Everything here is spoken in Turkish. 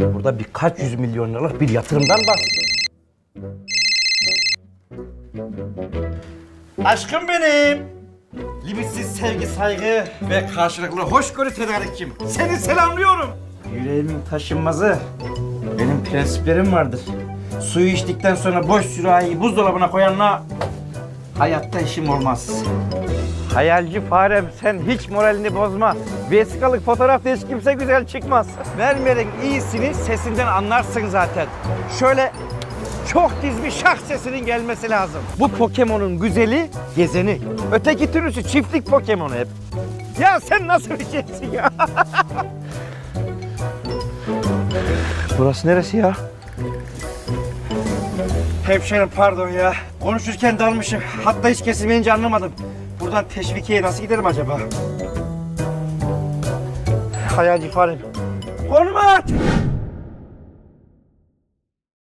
Burada birkaç yüz milyon liralık bir yatırımdan bahsediyoruz. Aşkım benim. Limitsiz sevgi, saygı ve karşılıklı hoşgörü tedarikim. Seni selamlıyorum. Yüreğimin taşınmazı. Benim prensiplerim vardır. Suyu içtikten sonra boş sürahiyi buzdolabına koyanla hayatta işim olmaz. Hayalci farem sen hiç moralini bozma. Vesikalık fotoğrafta hiç kimse güzel çıkmaz. Vermerin iyisini sesinden anlarsın zaten. Şöyle çok dizmiş şah sesinin gelmesi lazım. Bu Pokemon'un güzeli gezeni. Öteki türlüsü çiftlik Pokemon'u hep. Ya sen nasıl bir şeysin ya? Burası neresi ya? Hemşerim pardon ya. Konuşurken dalmışım. Hatta hiç kesilmeyince anlamadım. Buradan teşvikiye nasıl giderim acaba? Hayalci farem. Konum at!